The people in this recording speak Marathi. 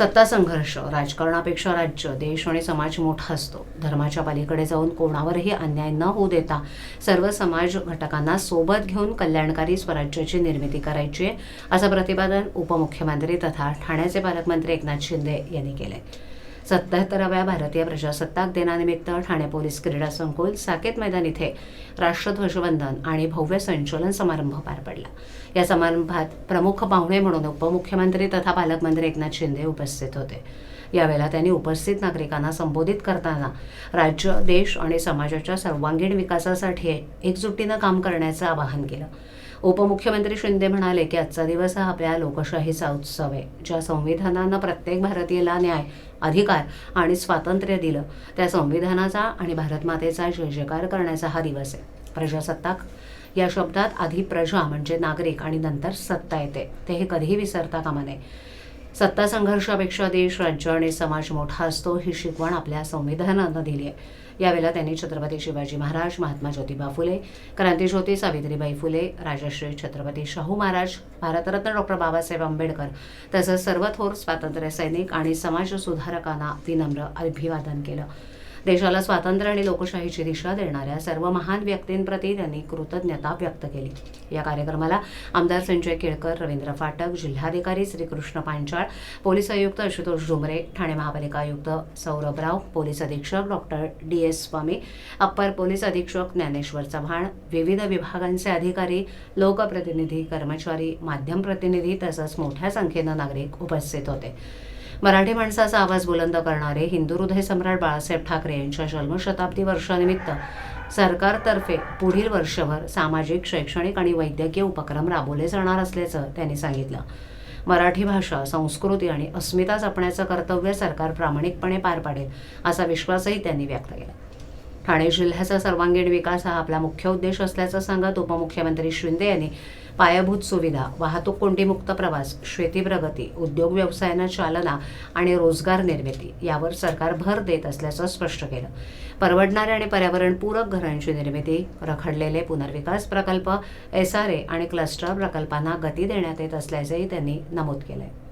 सत्ता संघर्ष राजकारणापेक्षा राज्य देश आणि समाज मोठा असतो. धर्माच्या पलीकडे जाऊन कोणावरही अन्याय न होऊ देता सर्व समाज घटकांना सोबत घेऊन कल्याणकारी स्वराज्याची निर्मिती करायची आहे असं प्रतिपादन उपमुख्यमंत्री तथा ठाण्याचे पालकमंत्री एकनाथ शिंदे यांनी केलं आहे सत्याहत्तराव्या भारतीय प्रजासत्ताक दिनानिमित्त ठाणे पोलीस क्रीडा संकुल साकेत मैदान इथे राष्ट्रध्वजवंदन आणि भव्य संचलन समारंभ पार पडला. या समारंभात प्रमुख पाहुणे म्हणून उपमुख्यमंत्री तथा पालकमंत्री एकनाथ शिंदे उपस्थित होते. यावेळेला त्यांनी उपस्थित नागरिकांना संबोधित करताना राज्य देश आणि समाजाच्या सर्वांगीण विकासासाठी एकजुटीनं काम करण्याचं आवाहन केलं. उपमुख्यमंत्री शिंदे म्हणाले की आजचा दिवस हा आपल्या लोकशाहीचा उत्सव आहे. ज्या संविधानानं प्रत्येक भारतीयाला न्याय अधिकार आणि स्वातंत्र्य दिलं त्या संविधानाचा आणि भारतमातेचा जय जयकार करण्याचा हा दिवस आहे. प्रजासत्ताक या शब्दात आधी प्रजा म्हणजे नागरिक आणि नंतर सत्ता येते. ते हे कधीही विसरता कामा नये. सत्ता संघर्षापेक्षा देश राज्य आणि समाज मोठा असतो ही शिकवण आपल्या संविधानानं दिली आहे. यावेळेला त्यांनी छत्रपती शिवाजी महाराज महात्मा ज्योतिबा फुले क्रांतीज्योती सावित्रीबाई फुले राजश्री छत्रपती शाहू महाराज भारतरत्न डॉक्टर बाबासाहेब आंबेडकर तसंच सर्व थोर स्वातंत्र्य सैनिक आणि समाज सुधारकांना विनम्र अभिवादन केलं. देशाला स्वातंत्र्य आणि लोकशाहीची दिशा देणाऱ्या सर्व महान व्यक्तींप्रती त्यांनी कृतज्ञता व्यक्त केली. या कार्यक्रमाला आमदार संजय केळकर रवींद्र फाटक जिल्हाधिकारी श्रीकृष्ण पांचाळ पोलीस आयुक्त आशुतोष डुमरे ठाणे महापालिका आयुक्त सौरभ राव पोलीस अधीक्षक doctor D S Swami upper police अधीक्षक ज्ञानेश्वर चव्हाण विविध विभागांचे अधिकारी लोकप्रतिनिधी कर्मचारी माध्यम प्रतिनिधी तसंच मोठ्या संख्येनं नागरिक उपस्थित होते. मराठी माणसाचा आवाज बुलंद करणारे हिंदू हृदय सम्राट बाळासाहेब ठाकरे यांच्या जन्मशताब्दी वर्षानिमित्त सरकारतर्फे पुढील वर्षभर सामाजिक शैक्षणिक आणि वैद्यकीय उपक्रम राबवले जाणार असल्याचं त्यांनी सांगितलं. मराठी भाषा संस्कृती आणि अस्मिता जपण्याचं कर्तव्य सरकार प्रामाणिकपणे पार पाडेल असा विश्वासही त्यांनी व्यक्त केला. ठाणे जिल्ह्याचा सर्वांगीण विकास हा आपला मुख्य उद्देश असल्याचं सांगत उपमुख्यमंत्री शिंदे यांनी पायाभूत सुविधा वाहतूक कोंडीमुक्त प्रवास शेती प्रगती उद्योग व्यवसायांना चालना आणि रोजगार निर्मिती यावर सरकार भर देत असल्याचं स्पष्ट केलं. परवडणाऱ्या आणि पर्यावरणपूरक घरांची निर्मिती रखडलेले पुनर्विकास प्रकल्प एस आर ए आणि क्लस्टर प्रकल्पांना गती देण्यात येत असल्याचंही त्यांनी नमूद केलं आहे